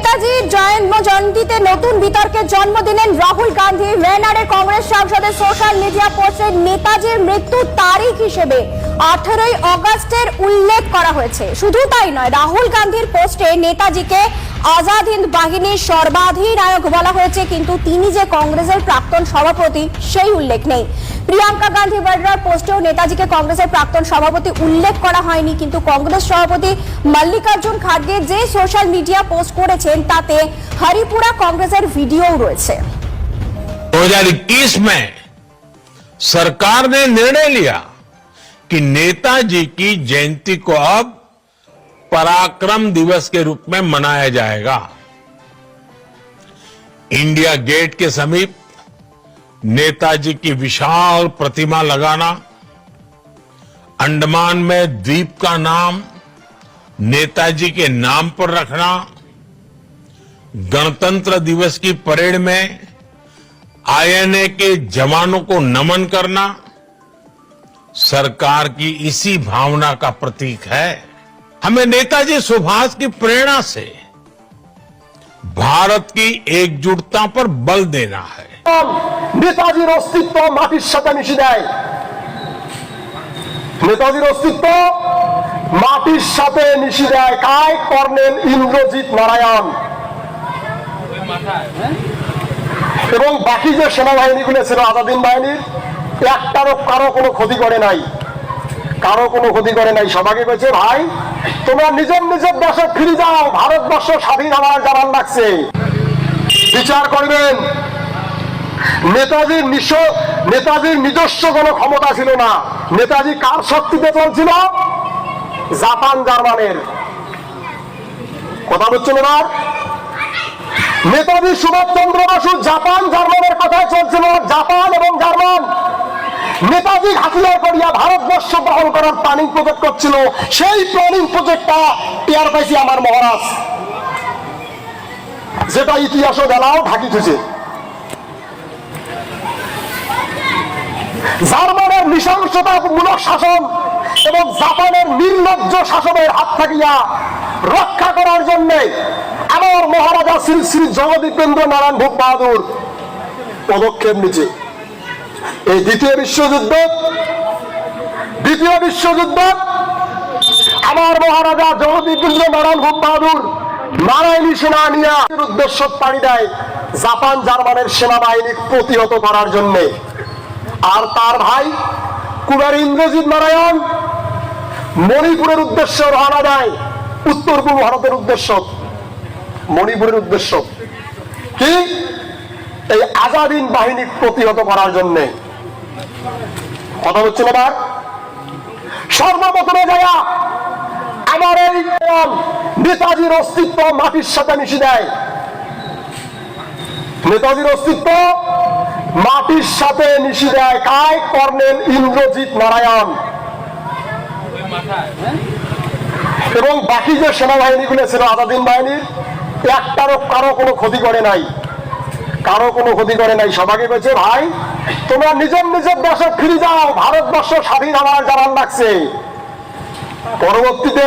নেতাজির জন্ম জয়ন্তীতে নতুন বিতর্কের জন্ম দিলেন রাহুল গান্ধী। রেনারে কংগ্রেস সাংসদের সোশ্যাল মিডিয়া পোস্টে নেতাজির মৃত্যুর তারিখ হিসেবে আঠারোই অগস্টের উল্লেখ করা হয়েছে। শুধু তাই নয়, রাহুল গান্ধীর পোস্টে নেতাজিকে আজাদ হিন্দ বাহিনীর সর্বাধিনায়ক বলা হয়েছে কিন্তু তিনি যে কংগ্রেসের প্রাক্তন সভাপতি সেই উল্লেখ নেই প্রিয়াঙ্কা গান্ধী বাড্রার পোস্টেও নেতাজিকে কংগ্রেসের প্রাক্তন সভাপতি উল্লেখ করা হয়নি কিন্তু কংগ্রেস সভাপতি মল্লিকার্জুন খাড়গে যে সোশ্যাল মিডিয়া পোস্ট করেছেন তাতে হরিপুরা কংগ্রেসের ভিডিও রয়েছে 2021 में सरकार ने निर्णय लिया कि नेताजी की जयंती को अब पराक्रम दिवस के रूप में मनाया जाएगा। इंडिया गेट के समीप नेताजी की विशाल प्रतिमा लगाना, अंडमान में द्वीप का नाम, नेताजी के नाम पर रखना, गणतंत्र दिवस की परेड में आईएनए के जवानों को नमन करना, सरकार की इसी भावना का प्रतीक है। हमें नेताजी सुभाष की प्रेरणा से भारत की एकजुटता पर बल देना है নেতাজির অস্তিত্ব মাটির সাথে মিশে দেয় নেতাজির অস্তিত্ব মাটির সাথে মিশে দেয় কায় কর্নেল ইন্দ্রজিৎ নারায়ণ এবং বাকি যে সেনাবাহিনীগুলো ছিল আজাদিন বাহিনীর একটারও কারো কোনো ক্ষতি করে নাই কারো কোনো ক্ষতি করে নাই সবাইকে বলছে ভাই তোমরা নিজের নিজের দেশে ফিরে যাও, ভারতবর্ষ স্বাধীন হওয়ার জানান লাগছে। বিচার করবেন। নেতাজির নিঃস্ব নেতাজির নিজস্ব কোনো ক্ষমতা ছিল না। নেতাজি কার শক্তিতে চলছিল জাপান, জার্মানের। কথা বলছেন এবার নেতাজি সুভাষচন্দ্র বসু জাপান, জার্মানের কথায় চলছিল। জাপান এবং জার্মান নেতাজি হাতিয়ার করিয়া ভারতবর্ষ দখল করার প্ল্যানিং প্রজেক্ট করছিল। সেই প্ল্যানিং প্রজেক্টটা টিয়ার পাইছি আমার মহারাজ। যেটা ইতিহাসও বেলাও ঢাকি থুছে জার্মানের নৃশংসতামূলক শাসন এবং জাপানের নির্লজ্জ শাসনের হাত থাকিয়া রক্ষা করার জন্য আমার মহারাজা শ্রী শ্রী জগদীপেন্দ্র নারায়ণ ভূপ বাহাদুর পদক্ষেপ নিচ্ছে এই দ্বিতীয় বিশ্বযুদ্ধ দ্বিতীয় বিশ্বযুদ্ধ, আমার মহারাজা জগদীপেন্দ্র নারায়ণ ভূপ বাহাদুর নারায়ণী সেনা নিয়ে উদ্দেশ্য পাড়ি দেয় জাপান জার্মানের সেনাবাহিনী প্রতিহত করার জন্যে। আর তার ভাই কুমার ইন্দ্রজিৎ নারায়ণ মণিপুরের উদ্দেশ্য রওনা দেয়, উত্তর পূর্ব ভারতের উদ্দেশ্য। মণিপুরের উদ্দেশ্য কি? এই আজাদিন বাহিনী প্রতিহত করার জন্য। কথা হচ্ছে এবার? সর্বপ্রথমে যায়া আমার এই নেতাজির অস্তিত্ব মাটির সাথে মিশে দেয়। নেতাজির অস্তিত্ব মাটির সাথে মিশে দেয় কায় কর্নেল ইন্দ্রজিৎ নারায়ণ। এবং বাকি যে সেনাবাহিনীগুলো ছিল আজাদিন বাহিনীর, একটারও কারও কোনো ক্ষতি করে নাই। কারও কোনো ক্ষতি করে নাই সবাইকে বলছে ভাই, তোমরা নিজের নিজের দেশে ফিরে যাও, ভারতবর্ষ স্বাধীন হওয়ার জানান লাগছে। পরবর্তীতে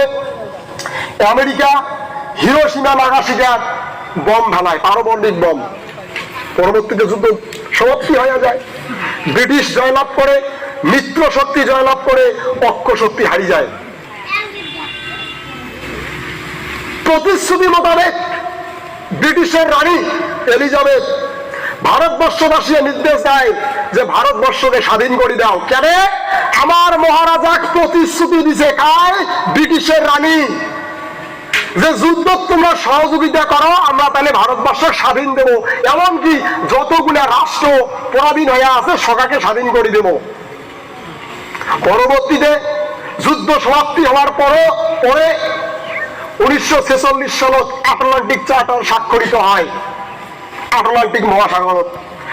আমেরিকা হিরোসীমা নাগাসিকার বম ঢালায় পারমাণবিক বম। পরবর্তীতে যুদ্ধ সমাপ্তি হয়ে যায়। ব্রিটিশ জয়লাভ করে, মিত্র শক্তি জয়লাভ করে পক্ষ শক্তি হারিয়ে যায়। প্রতিশ্রুতি মোতাবেক ব্রিটিশের রানী এলিজাবেথ ভারতবর্ষবাসী নির্দেশ দেয় যে ভারতবর্ষকে স্বাধীন করে দাও। কেন? আমার মহারাজা প্রতিশ্রুতি দিছে কায় ব্রিটিশের রানী। যে যুদ্ধ তোমরা সহযোগিতা করো, আমরা তাহলে ভারতবর্ষ স্বাধীন দেব। এমনকি যতগুলা রাষ্ট্র পরাধীন হয়ে আছে সকাকে স্বাধীন করে দেব। পরবর্তীতে যুদ্ধ সমাপ্তি হওয়ার পরও, পরে উনিশশো ছেচল্লিশ সালত আটলান্টিক চার্টার স্বাক্ষরিত হয়। আটলান্টিক মহাসাগর।